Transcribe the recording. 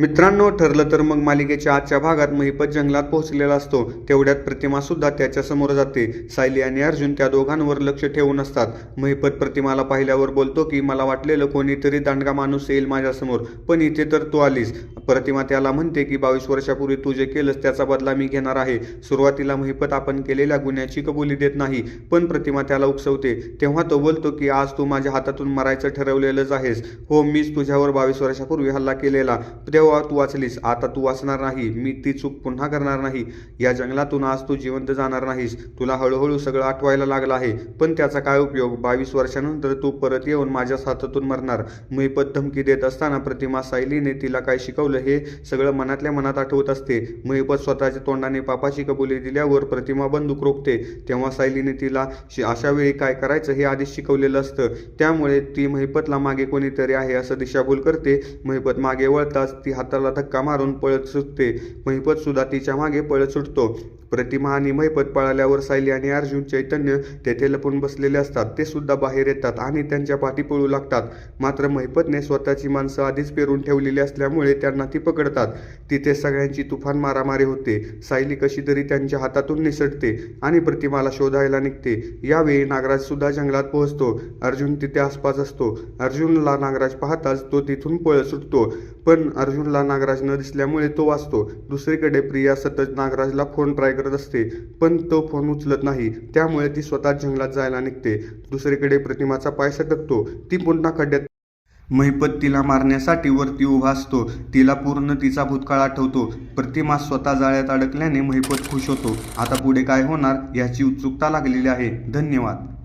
मित्रांनो ठरलं तर मग मालिकेच्या आजच्या भागात महिपत जंगलात पोहोचलेला असतो. तेवढ्यात प्रतिमा सुद्धा त्याच्यासमोर जाते. सायली आणि अर्जुन त्या दोघांवर लक्ष ठेवून असतात. महिपत प्रतिमाला पाहिल्यावर बोलतो की मला वाटलेलं कोणीतरी दांडगा माणूस येईल माझ्यासमोर पण इथे तर तू आलीस. प्रतिमा त्याला म्हणते की बावीस वर्षापूर्वी तू जे केलंस त्याचा बदला मी घेणार आहे. सुरुवातीला महिपत आपण केलेल्या गुन्ह्याची कबुली देत नाही पण प्रतिमा त्याला उकसवते तेव्हा तो बोलतो की आज तू माझ्या हातातून मरायचं ठरवलेलंच आहेस. हो मीच तुझ्यावर बावीस वर्षापूर्वी हल्ला केलेला. तेव्हा हो, तू वाचलीस. आता तू वाचणार नाही. मी ती चूक पुन्हा करणार नाही. या जंगलातून आज तू जिवंत जाणार नाहीस. तुला हळूहळू सगळं आठवायला लागलं आहे. पण त्याचा काय उपयोग? बावीस वर्षानंतर तू परत येऊन माझ्या हातातून मरणार. महिपत धमकी देत असताना प्रतिमा सायलीने तिला काय शिकवलं हे सगळं मनातल्या मनात आठवत असते. महिपत स्वतःच्या तोंडाने पापाची कबुली दिल्यावर प्रतिमा बंदूक रोखते. तेव्हा सायलीने तिला अशा वेळी काय करायचं हे आधीच शिकवलेलं असतं. त्यामुळे ती महिपतला मागे कोणीतरी आहे असं दिशाभूल करते. महिपत मागे वळताच ती हाताला धक्का मारून पळत सुटते. महिपत सुद्धा तिच्यामागे पळत सुटतो. प्रतिमा आणि महिपत पळाल्यावर सायली आणि अर्जुन चैतन्य तेथे लपून बसलेले असतात. ते सुद्धा बाहेर येतात आणि त्यांच्या पाठी पळू लागतात. मात्र महिपतने स्वतःची माणसं आधीच पेरून ठेवलेली असल्यामुळे त्यांना ती पकडतात. तिथे सगळ्यांची तुफान मारामारी होते. सायली कशी तरी त्यांच्या हातातून निसटते आणि प्रतिमाला शोधायला निघते. यावेळी नागराज सुद्धा जंगलात पोहोचतो. अर्जुन तिथे आसपास असतो. अर्जुनला नागराज पाहताच तो तिथून पळ सुटतो. पण अर्जुनला नागराज न दिसल्यामुळे तो वाचतो. दुसरीकडे प्रिया सतत नागराजला फोन ट्राय करत असते. पण तो फोन उचलत नाही. त्यामुळे ती स्वतः जंगलात जायला निघते. दुसरीकडे प्रतिमाचा पाय सटकतो. ती पुन्हा खड्ड्यात महिपत तिला मारण्यासाठी वरती उभा असतो. तिला पूर्ण तिचा भूतकाळ आठवतो. प्रतिमा स्वतः जाळ्यात अडकल्याने महिपत खुश होतो. आता पुढे काय होणार याची उत्सुकता लागलेली आहे. धन्यवाद.